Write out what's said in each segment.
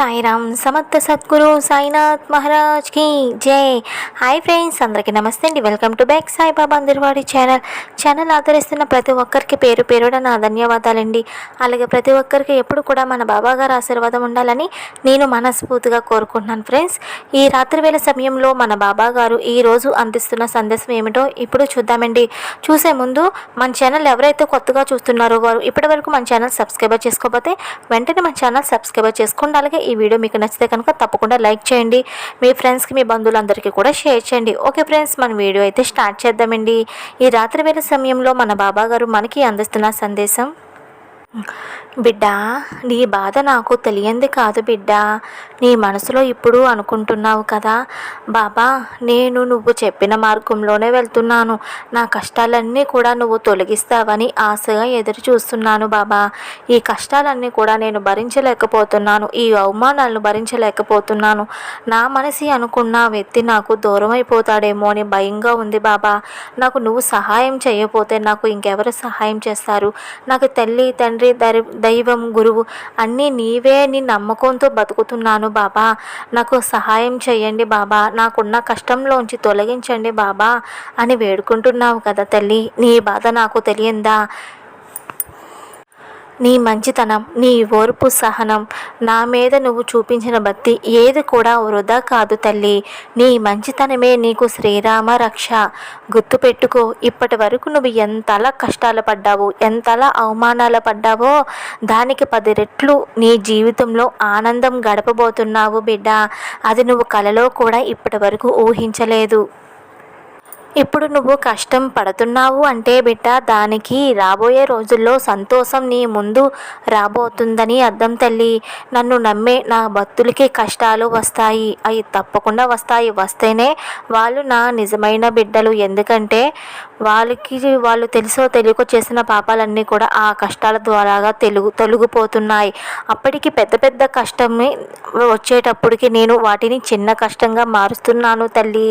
సాయిరామ్ సమర్థ సద్గురు సాయినాథ్ మహారాజ్కి జై. హాయ్ ఫ్రెండ్స్ అందరికీ నమస్తే అండి. వెల్కమ్ టు బ్యాక్ సాయిబాబా అందరివాడి ఛానల్. ఛానల్ ఆదరిస్తున్న ప్రతి ఒక్కరికి పేరు పేరుడ నా ధన్యవాదాలండి. అలాగే ప్రతి ఒక్కరికి ఎప్పుడు కూడా మన బాబా గారు ఆశీర్వాదం ఉండాలని నేను మనస్ఫూర్తిగా కోరుకుంటున్నాను ఫ్రెండ్స్. ఈ రాత్రి వేళ సమయంలో మన బాబా గారు ఈరోజు అందిస్తున్న సందేశం ఏమిటో ఇప్పుడు చూద్దామండి. చూసే ముందు మన ఛానల్ ఎవరైతే కొత్తగా చూస్తున్నారో వారు ఇప్పటివరకు మన ఛానల్ సబ్స్క్రైబర్ చేసుకోకపోతే వెంటనే మన ఛానల్ సబ్స్క్రైబర్ చేసుకోండి అలాగే ఈ ఈ వీడియో మీకు నచ్చితే కనుక తప్పకుండా లైక్ చేయండి. మీ ఫ్రెండ్స్కి మీ బంధువులందరికీ కూడా షేర్ చేయండి. ఓకే ఫ్రెండ్స్ మన వీడియో అయితే స్టార్ట్ చేద్దామండి. ఈ రాత్రి వేళ సమయంలో మన బాబా గారు మనకి అందిస్తున్న సందేశం బిడ్డ నీ బాధ నాకు తెలియంది కాదు బిడ్డ. నీ మనసులో ఇప్పుడు అనుకుంటున్నావు కదా. బాబా నేను నువ్వు చెప్పిన మార్గంలోనే వెళ్తున్నాను. నా కష్టాలన్నీ కూడా నువ్వు తొలగిస్తావని ఆశగా ఎదురు చూస్తున్నాను బాబా. ఈ కష్టాలన్నీ కూడా నేను భరించలేకపోతున్నాను. ఈ అవమానాలను భరించలేకపోతున్నాను. నా మనసి అనుకున్న వ్యక్తి నాకు దూరం అయిపోతాడేమో అని భయంగా ఉంది బాబా. నాకు నువ్వు సహాయం చేయకపోతే నాకు ఇంకెవరు సహాయం చేస్తారు? నాకు తల్లి తండ్రి తండ్రి దైవం గురువు అన్నీ నీవే నీ నమ్మకంతో బతుకుతున్నాను బాబా. నాకు సహాయం చేయండి బాబా. నాకున్న కష్టంలోంచి తొలగించండి బాబా అని వేడుకుంటున్నావు కదా తల్లి. నీ బాధ నాకు తెలియందా? నీ మంచితనం నీ ఓర్పు సహనం నా మీద నువ్వు చూపించిన భక్తి ఏది కూడా వృధా కాదు తల్లి. నీ మంచితనమే నీకు శ్రీరామ రక్ష. గుర్తుపెట్టుకో ఇప్పటి వరకు నువ్వు ఎంతలా కష్టాలు పడ్డావు ఎంతలా అవమానాలు పడ్డావో దానికి పది రెట్లు నీ జీవితంలో ఆనందం గడపబోతున్నావు బిడ్డ. అది నువ్వు కలలో కూడా ఇప్పటి వరకు ఊహించలేదు. ఇప్పుడు నువ్వు కష్టం పడుతున్నావు అంటే బిడ్డ దానికి రాబోయే రోజుల్లో సంతోషం నీ ముందు రాబోతుందని అర్థం తల్లి. నన్ను నమ్మే నా భక్తులకి కష్టాలు వస్తాయి. అవి తప్పకుండా వస్తాయి. వస్తేనే వాళ్ళు నా నిజమైన బిడ్డలు. ఎందుకంటే వాళ్ళకి వాళ్ళు తెలుసో తెలియకో చేసిన పాపాలన్నీ కూడా ఆ కష్టాల ద్వారాగా తెలుగు తొలగిపోతున్నాయి. అప్పటికి పెద్ద పెద్ద కష్టమే వచ్చేటప్పటికి నేను వాటిని చిన్న కష్టంగా మారుస్తున్నాను తల్లి.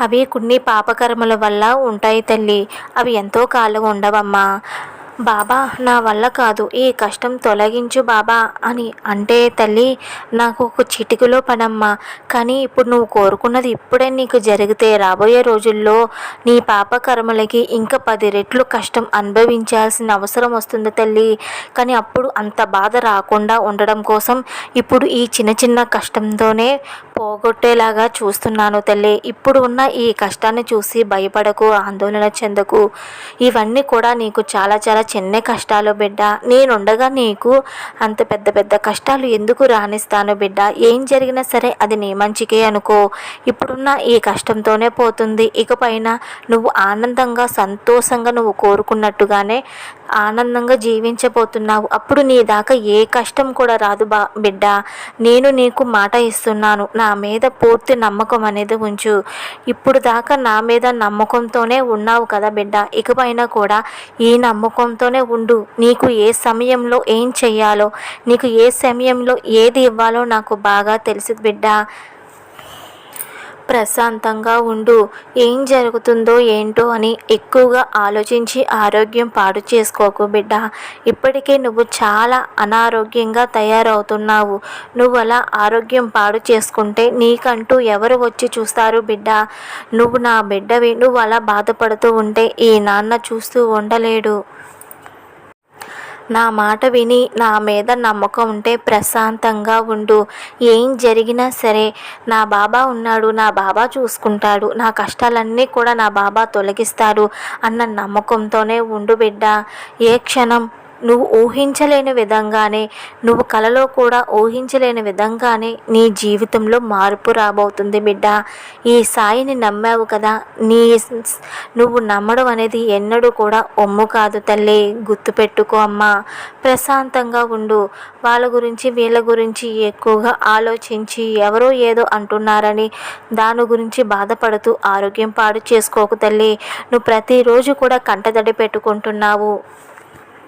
అవి కొన్ని పాపకర్మల వల్ల ఉంటాయి తల్లి. అవి ఎంతో కాలం ఉండవమ్మా. బాబా నా వల్ల కాదు ఈ కష్టం తొలగించు బాబా అని అంటే తల్లి నాకు ఒక చిటికలో పడమ్మా. కానీ ఇప్పుడు నువ్వు కోరుకున్నది ఇప్పుడే నీకు జరిగితే రాబోయే రోజుల్లో నీ పాప కర్మలకి ఇంకా పది రెట్లు కష్టం అనుభవించాల్సిన అవసరం వస్తుంది తల్లి. కానీ అప్పుడు అంత బాధ రాకుండా ఉండడం కోసం ఇప్పుడు ఈ చిన్న చిన్న కష్టంతోనే పోగొట్టేలాగా చూస్తున్నాను తల్లి. ఇప్పుడు ఉన్న ఈ కష్టాన్ని చూసి భయపడకు ఆందోళన చెందకు. ఇవన్నీ కూడా నీకు చాలా చాలా చిన్న కష్టాలు బిడ్డ. నేనుండగా నీకు అంత పెద్ద పెద్ద కష్టాలు ఎందుకు రాణిస్తాను బిడ్డ? ఏం జరిగినా సరే అది నీ మంచికే అనుకో. ఇప్పుడున్న ఈ కష్టంతోనే పోతుంది. ఇకపైన నువ్వు ఆనందంగా సంతోషంగా నువ్వు కోరుకున్నట్టుగానే ఆనందంగా జీవించబోతున్నావు. అప్పుడు నీ దాకా ఏ కష్టం కూడా రాదు బా బిడ్డ. నేను నీకు మాట ఇస్తున్నాను. నా మీద పూర్తి నమ్మకం అనేది ఉంచు. ఇప్పుడు దాకా నా మీద నమ్మకంతోనే ఉన్నావు కదా బిడ్డ. ఇకపైన కూడా ఈ నమ్మకం నమ్మకంతోనే ఉండు. నీకు ఏ సమయంలో ఏం చెయ్యాలో నీకు ఏ సమయంలో ఏది ఇవ్వాలో నాకు బాగా తెలుసు బిడ్డ. ప్రశాంతంగా ఉండు. ఏం జరుగుతుందో ఏంటో అని ఎక్కువగా ఆలోచించి ఆరోగ్యం పాడు చేసుకోకు బిడ్డ. ఇప్పటికే నువ్వు చాలా అనారోగ్యంగా తయారవుతున్నావు. నువ్వు అలా ఆరోగ్యం పాడు చేసుకుంటే నీకంటూ ఎవరు వచ్చి చూస్తారు బిడ్డ? నువ్వు నా బిడ్డవి. నువ్వు అలా బాధపడుతూ ఉంటే ఈ నాన్న చూస్తూ ఉండలేడు. నా మాట విని నా మీద నమ్మకం ఉంటే ప్రశాంతంగా ఉండు. ఏం జరిగినా సరే నా బాబా ఉన్నాడు నా బాబా చూసుకుంటాడు. నా కష్టాలన్నీ కూడా నా బాబా తొలగిస్తాడు అన్న నమ్మకంతోనే ఉండు బిడ్డ. ఏ క్షణం నువ్వు ఊహించలేని విధంగానే నువ్వు కలలో కూడా ఊహించలేని విధంగానే నీ జీవితంలో మార్పు రాబోతుంది బిడ్డ. ఈ సాయిని నమ్మావు కదా. నీ నువ్వు నమ్మడం అనేది ఎన్నడూ కూడా ఒమ్ము కాదు తల్లి. గుర్తుపెట్టుకో అమ్మా. ప్రశాంతంగా ఉండు. వాళ్ళ గురించి వీళ్ళ గురించి ఎక్కువగా ఆలోచించి ఎవరో ఏదో అంటున్నారని దాని గురించి బాధపడుతూ ఆరోగ్యం పాడు చేసుకోకు తల్లి. నువ్వు ప్రతిరోజు కూడా కంటతడి పెట్టుకుంటున్నావు.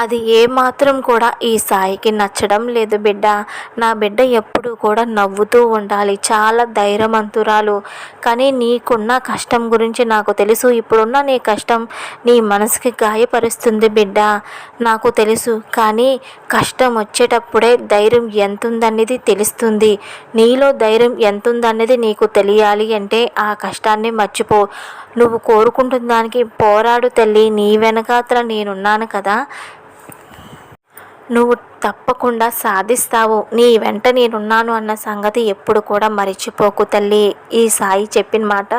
అది ఏమాత్రం కూడా ఈ సాయికి నచ్చడం లేదు బిడ్డ. నా బిడ్డ ఎప్పుడు కూడా నవ్వుతూ ఉండాలి. చాలా ధైర్యమంతురాలు కానీ నీకున్న కష్టం గురించి నాకు తెలుసు. ఇప్పుడున్న నీ కష్టం నీ మనసుకి గాయపరుస్తుంది బిడ్డ. నాకు తెలుసు. కానీ కష్టం వచ్చేటప్పుడే ధైర్యం ఎంతుందనేది తెలుస్తుంది. నీలో ధైర్యం ఎంతుందనేది నీకు తెలియాలి అంటే ఆ కష్టాన్ని మర్చిపో. నువ్వు కోరుకుంటున్న దానికి పోరాడు తల్లి. నీ వెనకాతల నేనున్నాను కదా. నువ్వు తప్పకుండా సాధిస్తావు. నీ వెంట నేనున్నాను అన్న సంగతి ఎప్పుడు కూడా మరిచిపోకు తల్లి. ఈ సాయి చెప్పిన మాట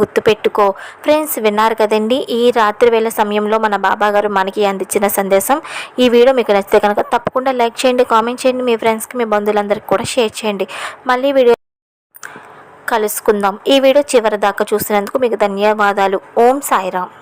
గుర్తుపెట్టుకో. ఫ్రెండ్స్ విన్నారు కదండి ఈ రాత్రి వేళ సమయంలో మన బాబా గారు మనకి అందించిన సందేశం. ఈ వీడియో మీకు నచ్చితే కనుక తప్పకుండా లైక్ చేయండి కామెంట్ చేయండి మీ ఫ్రెండ్స్కి మీ బంధువులందరికీ కూడా షేర్ చేయండి. మళ్ళీ వీడియో కలుసుకుందాం. ఈ వీడియో చివరి దాకా చూసినందుకు మీకు ధన్యవాదాలు. ఓం సాయిరామ్.